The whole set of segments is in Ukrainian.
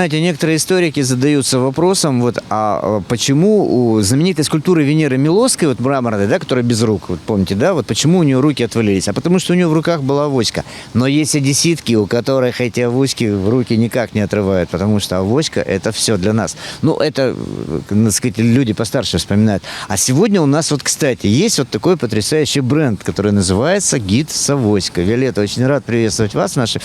Знаете, некоторые историки задаются вопросом, вот, а э, почему у знаменитой скульптуры Венеры Милоской, вот мраморной, да, которая без рук, вот помните, да, вот почему у нее руки отвалились? А потому что у нее в руках была авоська. Но есть одесситки, у которых эти авоськи в руки никак не отрывают, потому что авоська – это все для нас. Ну, это, э, надо сказать, люди постарше вспоминают. А сегодня у нас вот, кстати, есть вот такой потрясающий бренд, который называется «Гид с авоськой». Виолетта, очень рад приветствовать вас в нашей,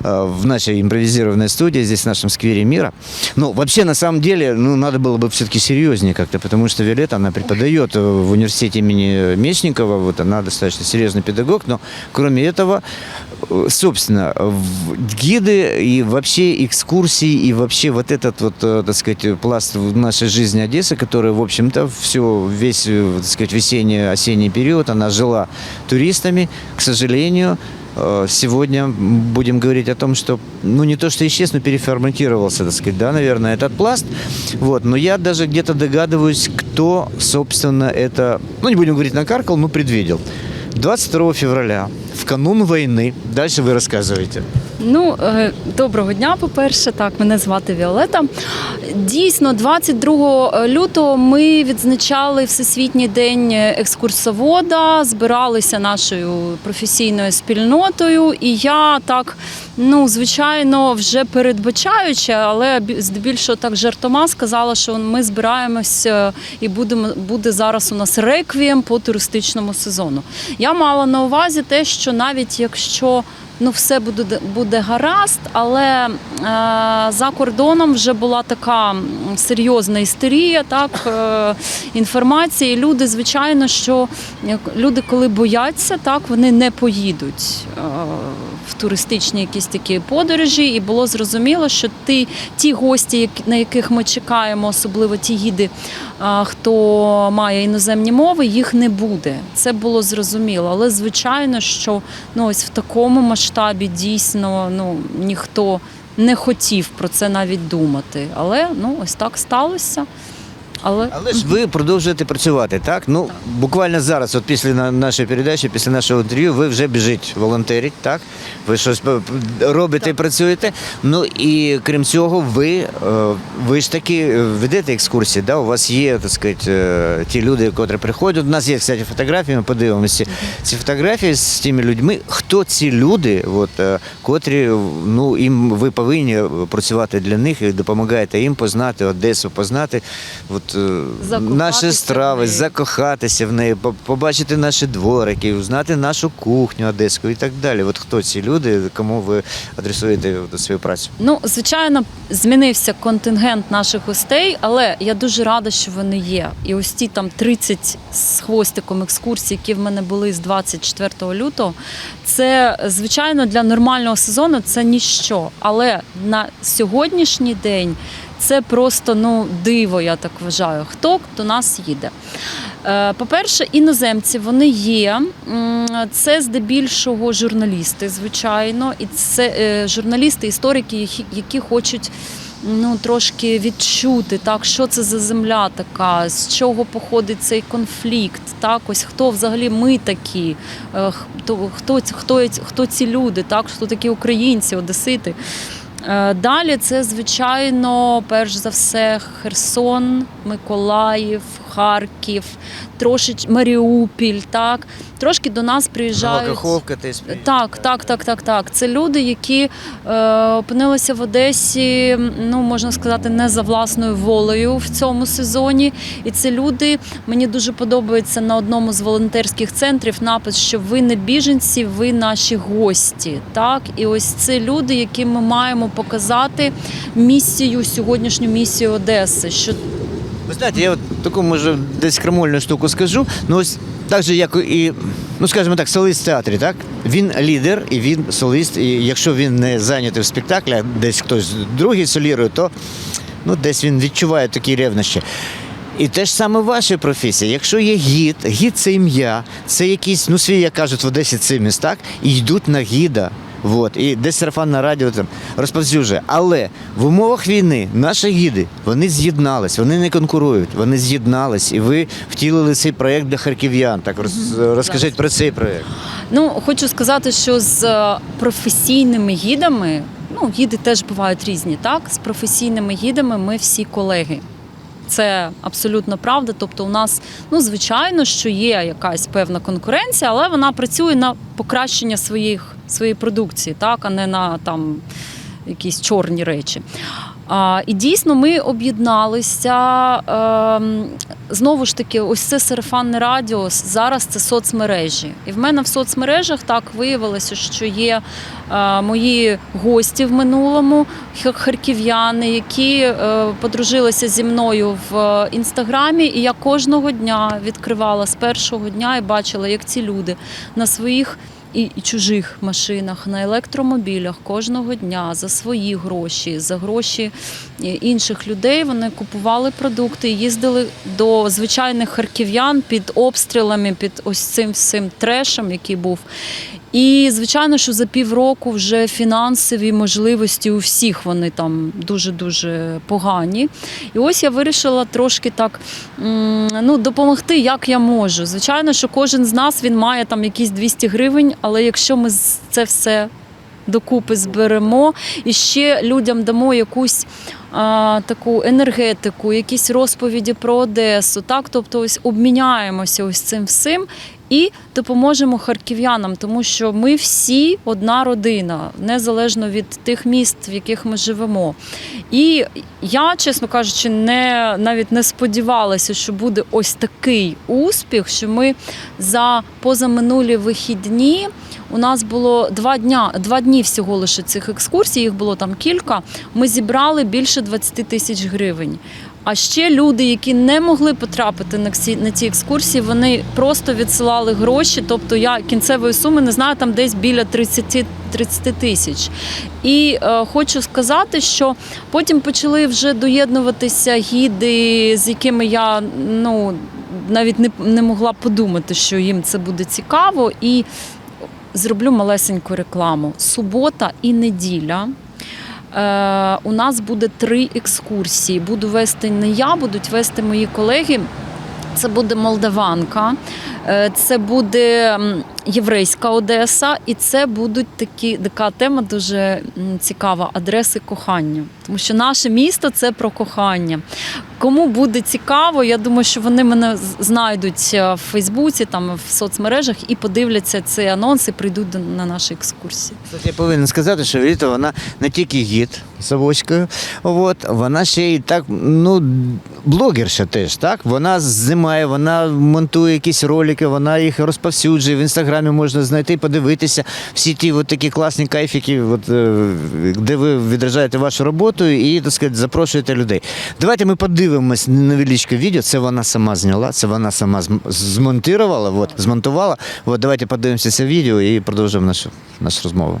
э, в нашей импровизированной студии, здесь в нашем сквере мира. Ну, вообще, на самом деле, ну, надо было бы все-таки серьезнее как-то, потому что Виолетта, она преподает э, в университете имени Мечникова, вот она достаточно серьезный педагог, но кроме этого, э, собственно, гиды и вообще экскурсии, и вообще вот этот вот, э, так сказать, пласт в нашей жизни Одессы, который, в общем-то, все, весь, э, так сказать, весенний, осенний период, она жила туристами, к сожалению, э, Сегодня будем говорить о том, что, ну, не то, что исчез, но переформатировался, так сказать, да, наверное, этот пласт. Вот, но я даже где-то догадываюсь, кто, собственно, это, ну, не будем говорить накаркал, но предвидел. 22 февраля, в канун войны, дальше вы рассказываете. Ну, е, доброго дня, по-перше, так, мене звати Віолета. Дійсно, 22 лютого ми відзначали Всесвітній день екскурсовода, збиралися нашою професійною спільнотою, і я так, ну, звичайно, вже передбачаючи, але бі- здебільшого так жартома сказала, що ми збираємося і будемо буде зараз у нас реквієм по туристичному сезону. Я мала на увазі те, що навіть якщо ну все буде буде гаразд, але е, за кордоном вже була така серйозна істерія, так е, інформація. І люди, звичайно, що люди, коли бояться, так вони не поїдуть. Е, в туристичні якісь такі подорожі, і було зрозуміло, що ті, ті гості, на яких ми чекаємо, особливо ті гіди, хто має іноземні мови, їх не буде. Це було зрозуміло. Але звичайно, що ну ось в такому масштабі дійсно ну ніхто не хотів про це навіть думати. Але ну ось так сталося. Але Але ж ви продовжуєте працювати, так? Ну, буквально зараз, от після нашої передачі, після нашого інтерв'ю, ви вже біжить волонтерить, так? Ви щось робите і працюєте. Ну і крім цього, ви, е, ви ж таки е, ведете екскурсії, да? У вас є, так сказати, е, ті люди, котрі приходять. У нас є, кстати, фотографії, ми подивимося. Ці фотографії з тими людьми. Хто ці люди, от, котрі, ну, їм ви повинні працювати для них і допомагаєте їм познати Одесу, познати от, наші страви, закохатися в неї, побачити наші дворики, узнати нашу кухню одеську і так далі. От хто ці люди, кому ви адресуєте свою працю? Ну, звичайно, змінився контингент наших гостей, але я дуже рада, що вони є. І ось ті там 30 з хвостиком екскурсій, які в мене були з 24 лютого. Це звичайно для нормального сезону це ніщо. Але на сьогоднішній день це просто ну диво, я так вважаю. Хто до нас їде? Е, По-перше, іноземці вони є. Це здебільшого журналісти, звичайно, і це е, журналісти, історики, які- хочуть. Ну, трошки відчути, так, що це за земля така, з чого походить цей конфлікт, так, ось хто взагалі ми такі, е, хто, хто, хто, хто ці люди, так, хто такі українці, одесити. Е, Далі це, звичайно, перш за все, Херсон, Миколаїв, Харків, трошечки Маріупіль. Так трошки до нас приїжджають. Десь. Так, так, так, так, так. Це люди, які е, опинилися в Одесі, ну можна сказати, не за власною волею в цьому сезоні. І це люди, мені дуже подобається на одному з волонтерських центрів напис, що ви не біженці, ви наші гості. Так, і ось це люди, яким ми маємо показати місію, сьогоднішню місію Одеси. Що Ви знаєте, я от таку може десь крамольну штуку скажу. Ну ось так же, як і, ну скажімо так, соліст в театрі, так? Він лідер і він соліст. І якщо він не зайнятий в спектаклі, а десь хтось другий солірує, то ну, десь він відчуває такі ревнощі. І те ж саме в вашій професії. Якщо є гід, гід це ім'я, це якийсь, ну свій, як кажуть в Одесі, циміс, так? І йдуть на гіда. Вот. І десь сарафанне радіо там розповсюджує. Але в умовах війни наші гіди вони з'єднались, вони не конкурують, вони з'єднались, і ви втілили цей проєкт для харків'ян. Так роз, розкажіть про цей проєкт. Ну, хочу сказати, що з е, професійними гідами, ну, гіди теж бувають різні. Так, з професійними гідами ми всі колеги. Це абсолютно правда. Тобто, у нас, ну звичайно, що є якась певна конкуренція, але вона працює на покращення своїх своєї продукції, так, а не на там якісь чорні речі. А, і дійсно ми об'єдналися. ем, знову ж таки, ось це сарафанне радіо. Зараз це соцмережі. І в мене в соцмережах так виявилося, що є е, мої гості в минулому, харків'яни, які е, подружилися зі мною в е, інстаграмі. І я кожного дня відкривала з першого дня і бачила, як ці люди на своїх і, чужих машинах, на електромобілях кожного дня за свої гроші, за гроші е, інших людей. Вони купували продукти, їздили до звичайних харків'ян під обстрілами, під ось цим всім трешем, який був. І звичайно, що за півроку вже фінансові можливості у всіх вони там дуже дуже погані. І ось я вирішила трошки так ну, допомогти, як я можу. Звичайно, що кожен з нас він має там якісь 200 гривень, але якщо ми це все докупи зберемо і ще людям дамо якусь а, таку енергетику, якісь розповіді про Одесу, так тобто ось обміняємося ось цим всім. І допоможемо харків'янам, тому що ми всі одна родина, незалежно від тих міст, в яких ми живемо. І я, чесно кажучи, не навіть не сподівалася, що буде ось такий успіх, що ми за позаминулі вихідні. У нас було два дня, два дні всього лише цих екскурсій, їх було там кілька. Ми зібрали більше 20 тисяч гривень. А ще люди, які не могли потрапити на ці, на ці екскурсії, вони просто відсилали гроші. Тобто я кінцевої суми не знаю, там десь біля 30 30 тисяч. І е, хочу сказати, що потім почали вже доєднуватися гіди, з якими я ну навіть не, не могла подумати, що їм це буде цікаво. І зроблю малесеньку рекламу. Субота і неділя. Е, у нас буде три екскурсії. Буду вести не я, будуть вести мої колеги. Це буде Молдаванка, це буде єврейська Одеса, і це будуть такі така тема дуже цікава адреси кохання. Тому що наше місто це про кохання. Кому буде цікаво, я думаю, що вони мене знайдуть е, в Фейсбуці, там в соцмережах і подивляться цей анонс і прийдуть на наші екскурсії. Я повинен сказати, що Віта, вона не тільки гід з от, вона ще й так, ну, блогерша теж, так? Вона знімає, вона монтує якісь ролики, вона їх розповсюджує. В інстаграмі можна знайти, подивитися всі ті от такі класні кайфіки, от, е, де ви відражаєте вашу роботу і, так сказати, запрошуєте людей. Давайте ми подивимось невеличке відео. Це вона сама зняла, це вона сама зм- змонтувала, от, змонтувала. От, давайте подивимося це відео і продовжимо нашу, нашу розмову.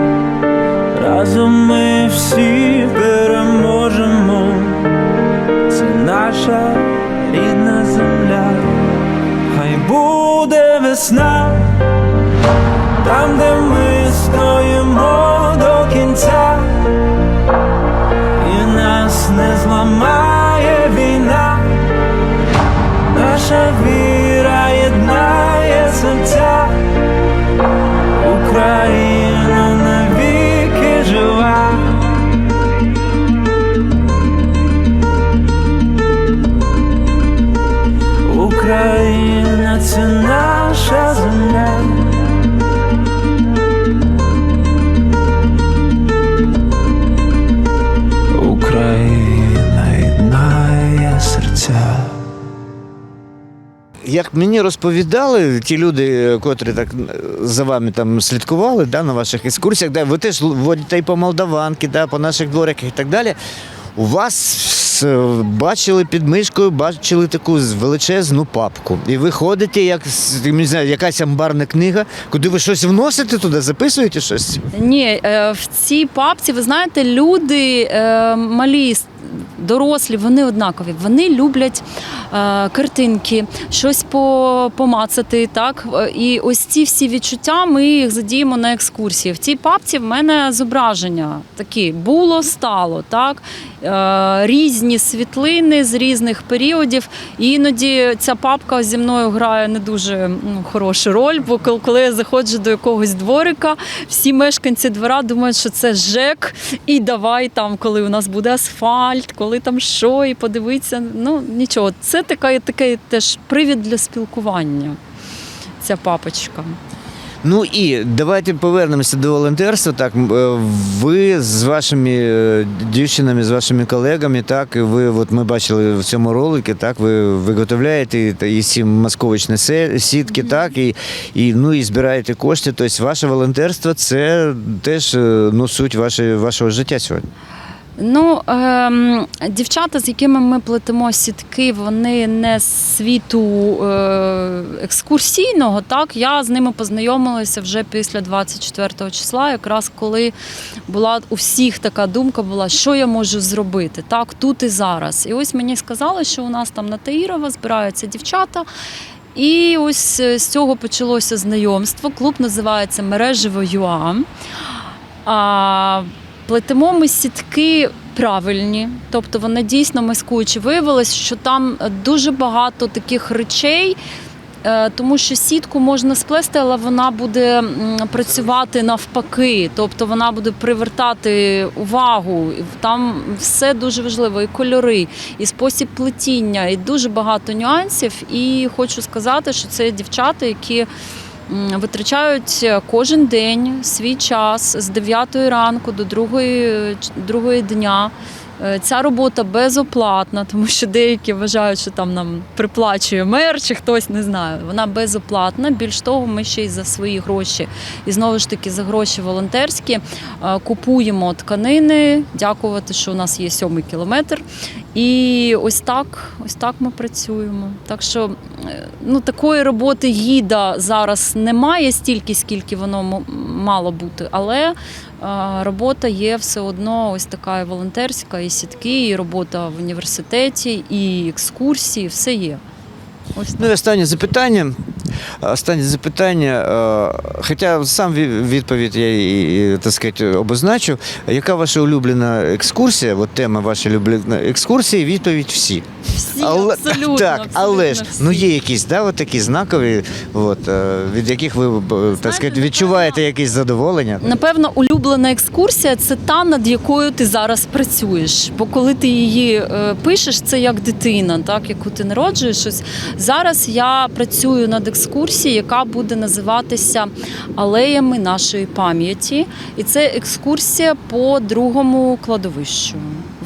Розповідали ті люди, котрі так е, за вами там слідкували да, на ваших екскурсіях, да, ви теж водите і по Молдаванки, да, по наших двориках і так далі. У вас бачили під мишкою, бачили таку величезну папку. І ви ходите, як не знаю, якась амбарна книга, куди ви щось вносите туди, записуєте щось? Ні, е, в цій папці, ви знаєте, люди е, малі. Дорослі, вони однакові. Вони люблять е, картинки, щось по, помацати. Так? Е, І ось ці всі відчуття ми їх задіємо на екскурсії. В цій папці в мене зображення такі було, стало. Так? Е, різні світлини з різних періодів. І іноді ця папка зі мною грає не дуже ну, хорошу роль, бо кол- коли я заходжу до якогось дворика, всі мешканці двора думають, що це ЖЕК, і давай там, коли у нас буде асфальт, коли там що, і подивитися. Ну нічого, це така, такий теж привід для спілкування. Ця папочка. Ну і давайте повернемося до волонтерства. Так, е, ви з вашими е, дівчинами, з вашими колегами, так, і ви, от ми бачили в цьому ролику, так, ви виготовляєте і, та- і ці масковичні се- сітки, так, і, і, ну, і збираєте кошти. Тобто ваше волонтерство це теж е, ну, суть ваше, вашого життя сьогодні. Ну, ем, дівчата, з якими ми плетемо сітки, вони не з світу е, екскурсійного. Так, я з ними познайомилася вже після 24 числа, якраз коли була у всіх така думка була, що я можу зробити так, тут і зараз. І ось мені сказали, що у нас там на Таїрова збираються дівчата. І ось е, з цього почалося знайомство. Клуб називається Мережево ЮА. Плетемо ми сітки правильні, тобто вони дійсно маскуючі. Виявилось, що там дуже багато таких речей. е, Тому що сітку можна сплести, але вона буде працювати навпаки, тобто вона буде привертати увагу. Там все дуже важливо, і кольори, і спосіб плетіння, і дуже багато нюансів. І хочу сказати, що це дівчата, які витрачають кожен день свій час з 9 ранку до 2, 2 дня. Е, Ця робота безоплатна, тому що деякі вважають, що там нам приплачує мер чи хтось не знаю. Вона безоплатна. Більш того, ми ще й за свої гроші і знову ж таки за гроші волонтерські е, купуємо тканини. Дякувати, що у нас є сьомий кілометр. І ось так, ось так ми працюємо. Так що е, ну, такої роботи гіда зараз немає стільки, скільки воно мало бути, але е, робота є все одно ось така і волонтерська, і сітки, і робота в університеті, і екскурсії, все є. Ось. Ну і останнє запитання. Останнє запитання. е, Хоча сам відповідь я і, так сказати, обозначу. Яка ваша улюблена екскурсія? От тема вашої улюбленої екскурсії, відповідь всі. Всі абсолютно. так, але ж абсолютно ну є якісь да, от такі знакові, от, е, від яких ви б, так сказати, відчуваєте якесь задоволення. Напевно, улюблена екскурсія це та, над якою ти зараз працюєш. Бо коли ти її е, пишеш, це як дитина, так яку ти народжуєш. Ось зараз я працюю над екскурсією, яка буде називатися алеями нашої пам'яті. І це екскурсія по другому кладовищу.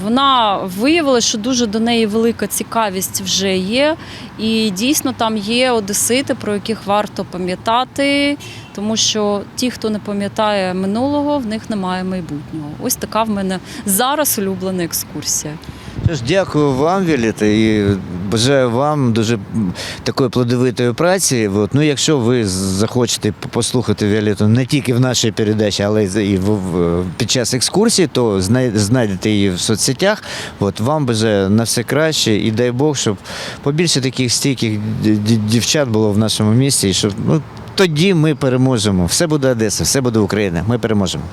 Вона виявила, що дуже до неї велика цікавість вже є, і дійсно там є одесити, про яких варто пам'ятати, тому що ті, хто не пам'ятає минулого, в них немає майбутнього. Ось така в мене зараз улюблена екскурсія. Дякую вам, Віліта, і бажаю вам дуже такої плодовитої праці. От, ну, якщо ви захочете послухати Віолету не тільки в нашій передачі, але і в, під час екскурсії, то знайдете її в соцсетях. От, вам бажаю на все краще і дай Бог, щоб побільше таких стійких дівчат було в нашому місті, і щоб ну, тоді ми переможемо. Все буде Одеса, все буде Україна. Ми переможемо.